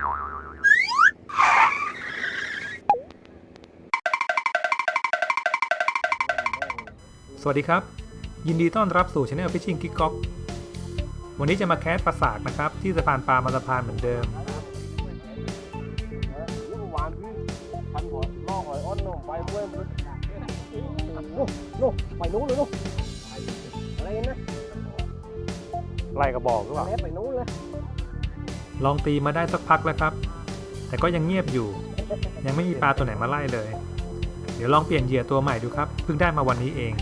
สวัสดีครับ ยินดีต้อนรับสู่ช anel Fishing Kick Off วันนี้จะมาแคสปลาสากนะครับ ที่สะพานปลามาสะพานเหมือนเดิมหวานพี่พันหัวลอกหอยอ้อนนมไปเว้ยมันโอ้โน่ไปนู้นเลยลูกอะไรนะไล่กระบอกหรือเปล่าแม่ไปนู้นเลย ลองตีมาได้สักพักแล้วครับ แต่ก็ยังเงียบอยู่ ยังไม่มีปลาตัวไหนมาไล่เลย เดี๋ยวลองเปลี่ยนเหยื่อตัวใหม่ดูครับ เพิ่งได้มาวันนี้เอง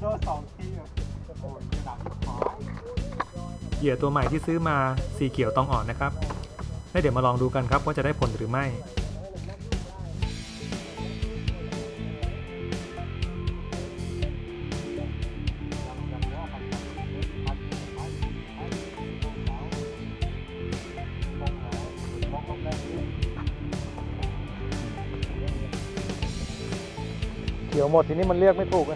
โดนสองทีโอ้ยหนักเหยื่อตัวใหม่ที่ซื้อมาสีเขียวตองอ่อนนะครับแล้วเดี๋ยวมาลองดูกันครับว่าจะได้ผลหรือไม่ หมดทีนี้มันเรียกไม่ถูก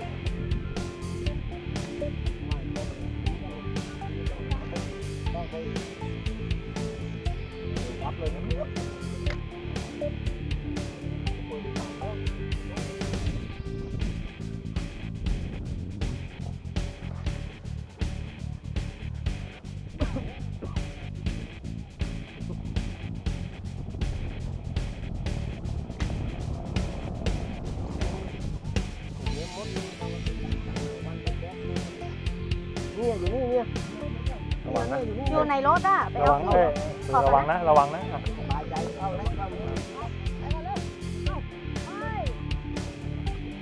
ระวังนะอยู่นี่อยู่ในรถอะไประเอาวังที่เอ้ยระวังนะ ระวังนะสบายใจเข้าแล้วเข้าแล้ว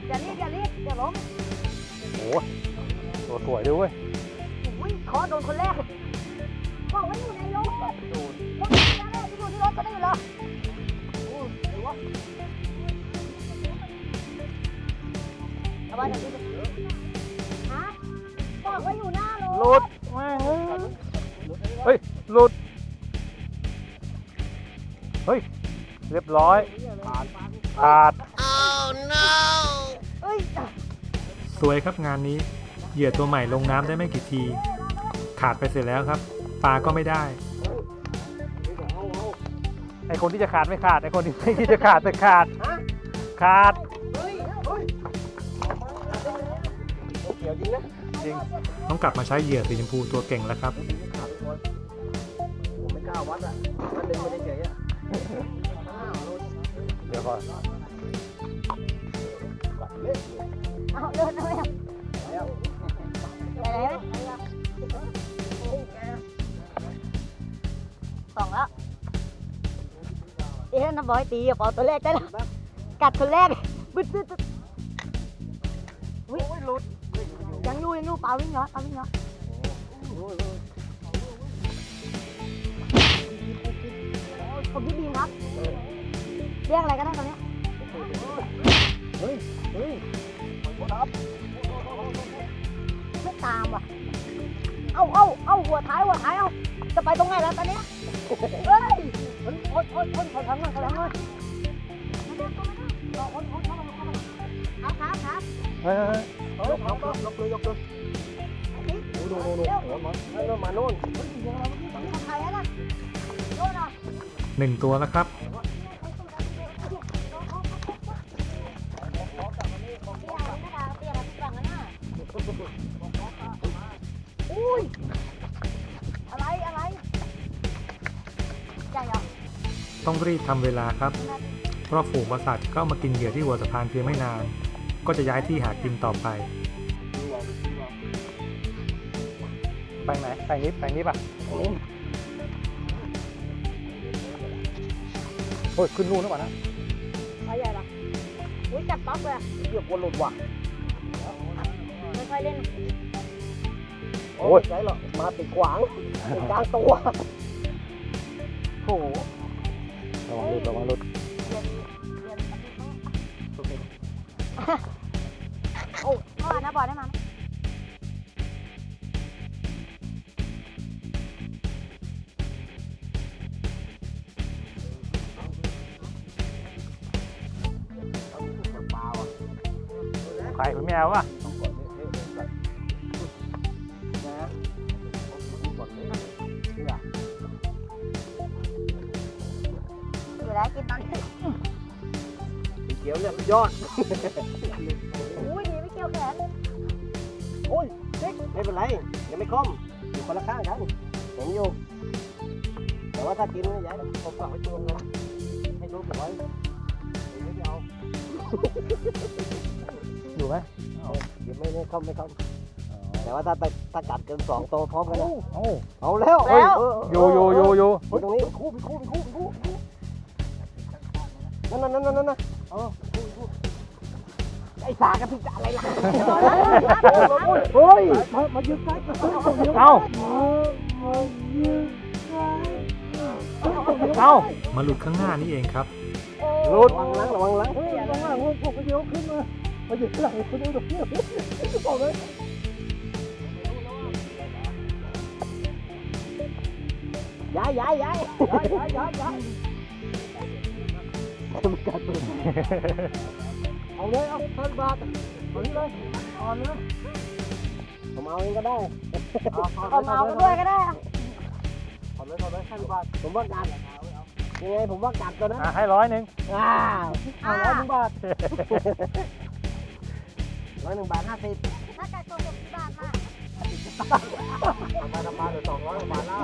อย่ารีบอย่ารีบอย่าล้มโอ้ตัวสวยด้วยเว้ยอุ้ยขอโดนคนแรกบอกว่าอยู่ในรถรถอยู่นั่นแหละที่อยู่ที่รถก็ได้อยู่แล้วเอาไว้เดี๋ยวดู หลุด เฮ้ย เรียบร้อยขาดเอ้ยสวยครับงานนี้ เหยื่อตัวใหม่ลงน้ำได้ไม่กี่ที ขาดไปเสร็จแล้วครับ ปลาก็ไม่ได้ ไอคนที่จะขาดไม่ขาด ไอคนที่จะขาดแต่ขาด ขาดเขียวจริงนะจริงต้องกลับมาใช้เหยื่อสีชมพูตัวเก่งแล้วครับผมไม่กล้า วัดอะมันดึงไม่ได้เฉยอะเดี๋ยวก่อนเอาเดินเอาไปเอาไปไหนสองแล้วเอ๊ะน้ำบอยตีกับปอตัวแรกได้แล้วกัดคนแรกบึ้ดบึ้ดบึ้ดอุ้ยยังอยู่ยังอยู่เปล่าวิ่งเหรอเปล่าวิ่งเหรอ ผมพี่บีมครับเรียกอะไรก็ได้ตอนเนี้ยเฮ้ย เฮ้ยไม่ตามว่ะ เอาเอาเอาหัวท้ายหัวท้ายเอาจะไปตรงไหนแล้วตอนเนี้ยเฮ้ยมันโอ๊ยโอ๊ยโอ๊ยขอทำหน่อยขอทำหน่อยครับครับครับเฮ้ยเฮ้ยยกยกเลยยกเลยดูดูดูดูหัวมันแล้วมาโน่น หนึ่งตัวแล้วครับอุ้ยอะไรอะไรใหญ่เหรอต้องรีบทำเวลาครับ เพราะฝูงประสาทจะเข้ามากินเหยื่อที่หัวสะพานเพียงไม่นาน ก็จะย้ายที่หากินต่อไป ไปไหนไปนี้ไปนี้ป่ะ โอ้ยขึ้นนู่นแล้วป่ะนะอะไรใหญ่เหรออุ้ยจับป๊อปเลยอะเรียกวนหลุดว่ะไม่ค่อยเล่นโอ้ยใจหรอมาติดขวางติดกลางตัวโอ้ระวังหลุดระวังหลุดเรียนเรียนโอ้เมื่อวานนะบอยได้มาไหม วป่ะอยู่แล้วกินตอนนี้เกี๊ยวเนี่ยยอด อุ้ยดีไม่เกี่ยวแขนอุ้ยเซ็กไม่เป็นไร ยังไม่คล่อม อยู่คนละข้างกันเห็นอยู่ แต่ว่าถ้ากินนะยายผมฝากไว้ตัวนะให้รู้ผมไว้ยวไม่เอา ดูไหม เดี๋ยวไม่ไม่คล่อมไม่คล่อมแต่ว่าถ้าถ้าถ้ากัดเกินสองตัวพร้อมกันนะเอ้าเอาแล้ว เฮ้ยเออโยโยโยโยเฮ้ยตรงนี้คู่เป็นคู่เป็นคู่เป็นคู่เป็นคู่นั่นนั่นนั่นนั่นนั่นเออคู่เป็นคู่ไอ้สากระทุกจะอะไรล่ะเฮ้ยมามายืนใกล้เอ้าเอ้ามาหลุดข้างหน้านี่เองครับรุดระวังหลังระวังหลังระวังหลังผมก็เดียวขึ้นมา มายืนหลังคุณดูตรงนี้บอกเลยย้ายย้ายย้ายย้ายย้ายย้ายย้ายมันกัดเลยเอาเลยเอาพันบาทเอานี่เลยเอาเลยผมเอาเองก็ได้เอาเมาไปด้วยก็ได้อะเอเลยเอเลยพันบาทผมว่ากัดยังไงผมว่ากัดก็นะอะให้ร้อยหนึ่งอ้าวเอาร้อยหนึ่งบาท ร้อยหนึ่งบาทห้าสิบถ้าไก่ตัวผมที่บ้านมากมาทำมาเหลือสองร้อยบาทแล้ว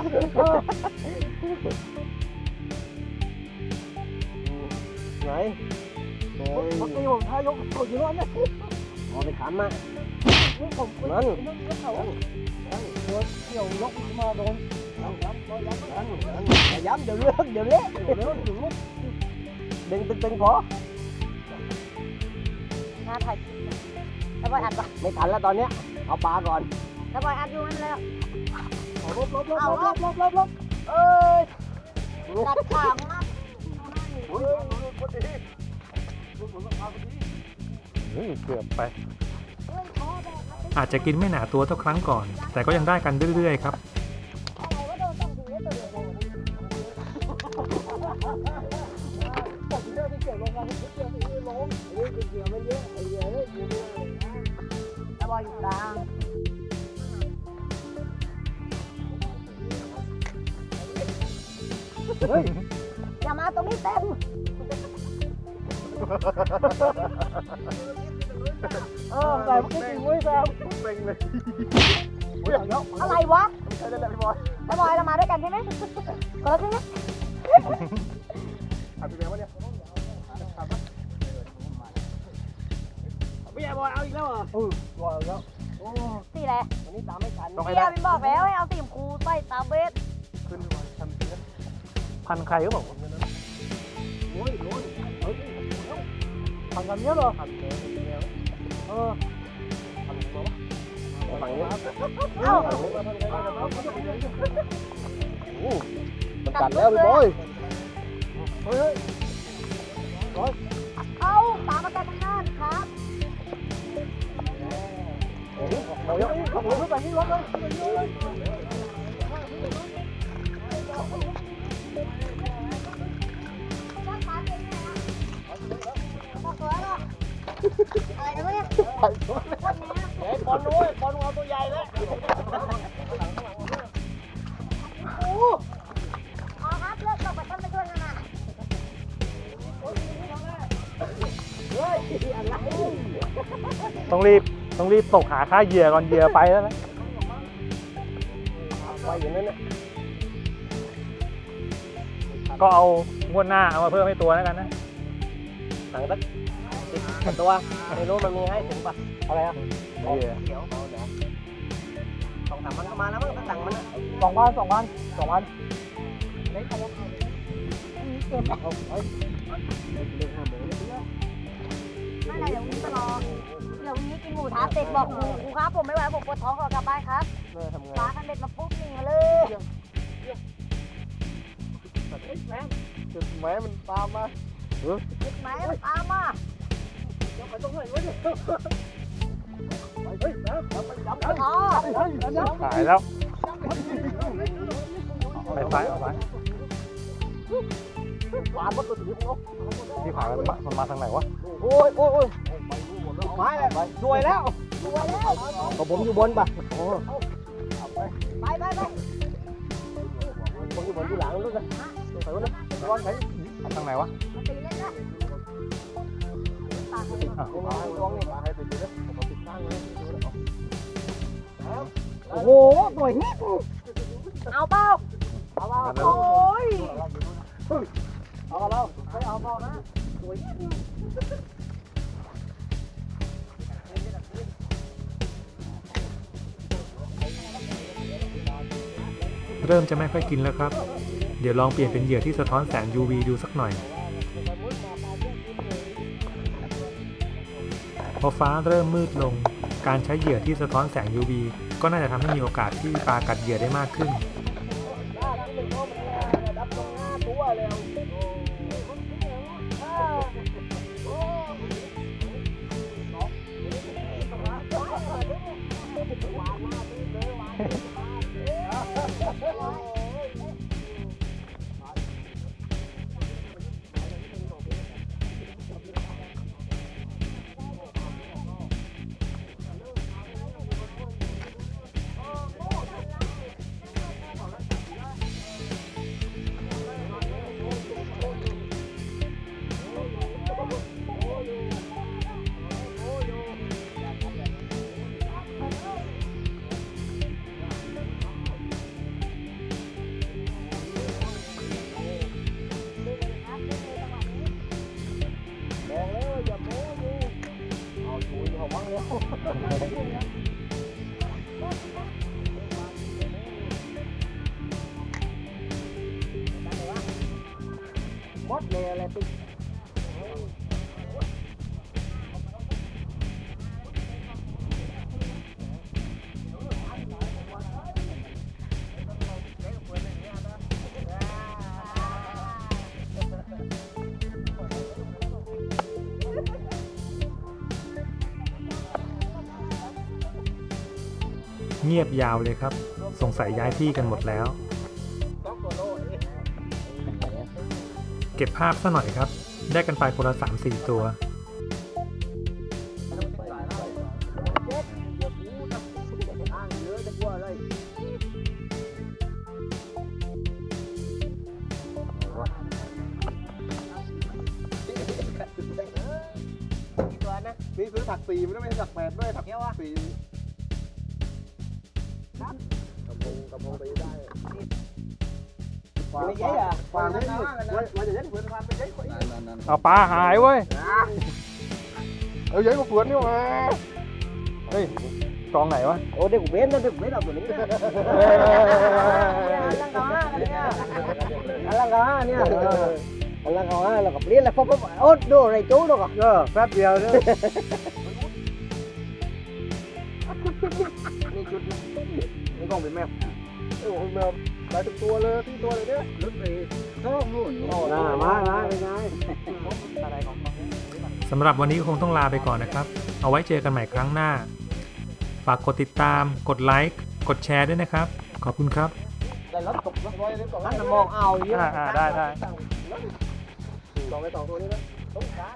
ไหนโอ้ยเมื่อกี้ผมทายกเขาอยู่ร้อนนะเอาไปขันมานั่นตัวเกี่ยวยกมาโดนย้ำย้ำเดี๋ยวเลือกเดี๋ยวเละเดี๋ยวเละเดี๋ยวเละดึงตึงตึงพองานถ่ายคลิปเนี่ย แล้วบอยอัดปะไม่ทันแล้วตอนเนี้ยเอาปลาก่อนแล้วบอยอัดอยู่มันเลยลบลบลบลบลบลบลบลบเอ้ยกัดขามาเฮ้ยเกือบไปเฮ้ยพอแบบมันอาจจะกินไม่หนาตัวเท่าครั้งก่อน แต่ก็ยังได้กันเรื่อยๆครับ อยอยู่กลางเฮ้ยอย่ามาตรงนี้เต็มเออใส่พวกนี้ไว้แซมเป่งเลยอุ้ยอย่างเงี้ยอะไรวะใช่ได้แล้วพี่บอยแล้วบอยเรามาด้วยกันใช่ไหมคนละครึ่งนะขับไปแล้ววะเนี่ย พี่บอยเอาอีกแล้วเหรอเออบอยเอาแล้วโอ้สีอะไรวันนี้ตามไม่ทันเบียร์บินบอกแล้วให้เอาสีชมพูใส่ตามเบสขึ้นไปทำเสียพันใครก็บอกโอ้ยโอ้ยเฮ้ยทำกันเนี้ยเหรอทำเนี้ยเออทำเนี้ยฝั่งนี้เอ้าโอ้มันกัดแล้วพี่บอยเฮ้ยเอ้าตามมาแต่ทางหน้าครับ เรายกขับรถขึ้นไปนี่รถเลยอกตัวแล้วอะไรกันวะเนี่ยเฮ้ยปอนนู้นปอนเอาตัวใหญ่แล้วอ๋อครับเลิกตกไปต้นไปช่วยนนะต้องรีบ ต้องรีบตกหาค่าเหยื่อก่อนเหยื่อไปแล้วนะไปอย่างนั้นน่ะก็เอางวดหน้าเอามาเพิ่มให้ตัวแล้วกันนะสั่งสักสิบตัวไม่รู้มันมีให้ถึงปะอะไรอะเหยื่อเดี๋ยวเอาเดี๋ยวสองสามมันก็มาแล้วมั้งถ้าสั่งมันสองพันสองพันสองพันเก็บเอาเฮ้ยเล็กห้าหมื่นไม่ไรเดี๋ยววันนี้จะรอเดี๋ ยววันนี้กินหมูทาเสร็จบอกครูครูครับผมไม่ไหวผมปวดท้องขอกลับบ้านครับเมื่อทำงาฟ้านคันเบ็ดมาปุ๊บนี่มาเลยจุดแม้มันตามมาหยิบไหมตามมาเดี๋ยวไปตรงไหนวะเนี่ยไปเฮ้ยนะไปจับอ๋อเฮ้ยอันนี้ขายแล้วไปซ้ายเอาไปปาดมันตัวถือของที่ขวามันมามันมาทางไหนวะโอ้ยโอ้ยโอ้ย ไม้เลยสวยแล้วสวยแล้วก็ผมอยู่บนปะโอ้ไปไปไปผมอยู่บนที่หลังรู้กันไปวะนะวางไหนทางไหนวะมตีเล่นนะปากเขาอะเอาให้ล้วงนี่ให้ติดเลยเอาติดข้งเลยโอ้โหหน่วยนิดเอาเปล่าเอาเอาโอ้ยเอาเราไม่เอาเบานะสวย เริ่มจะไม่ค่อยกินแล้วครับ เดี๋ยวลองเปลี่ยนเป็นเหยื่อที่สะท้อนแสง UV ดูสักหน่อย พอฟ้าเริ่มมืดลง การใช้เหยื่อที่สะท้อนแสง UV ก็น่าจะทำให้มีโอกาสที่ปลากัดเหยื่อได้มากขึ้น เงียบยาวเลยครับ สงสัยย้ายที่กันหมดแล้ว เก็บภาพซะหน่อยครับ ได้กันไปคนละ3-4ตัวอ้างเยอะจะกลัวเลยกี่ตัวนี่ซื้อถักสี่ไม่ได้ไม่ใช่ถักแปดด้วยถักเยวะสี่ ไม่ใช่อะวางไว้นี่ไว้ไว้อย่างนี้เพื่อนวางไปเย้ยกว่าอีกเอาปลาหายเว้ยเอาเย้ยกว่าเพื่อนนี่มาเฮ้ยกองไหนวะโอ้เด็กเว้นนะเด็กเว้นเอาตัวนี้นะอันละกาเนี่ยอันละกาเราก็เปลี่ยนแล้วพอปุ๊บโอ้ดูอะไรจู้ดูก็เออแป๊บเดียวเนี่ยนี่จุดนี่กล้องเป็นแมว โอ้โหแมวได้ทุกตัวเลยที่ตัวเลยเนี่ยลุกไปชอบนู่นน่ามามาเป็นไงสำหรับวันนี้ก็คงต้องลาไปก่อนนะครับ เอาไว้เจอกันใหม่ครั้งหน้า ฝากกดติดตาม กดไลค์ กดแชร์ด้วยนะครับ ขอบคุณครับได้รถตกรถร้อยเลยก่อนนั่นมองเอาเยอะอ่าอ่าได้ได้สองไปสองตัวนี้นะต้องการ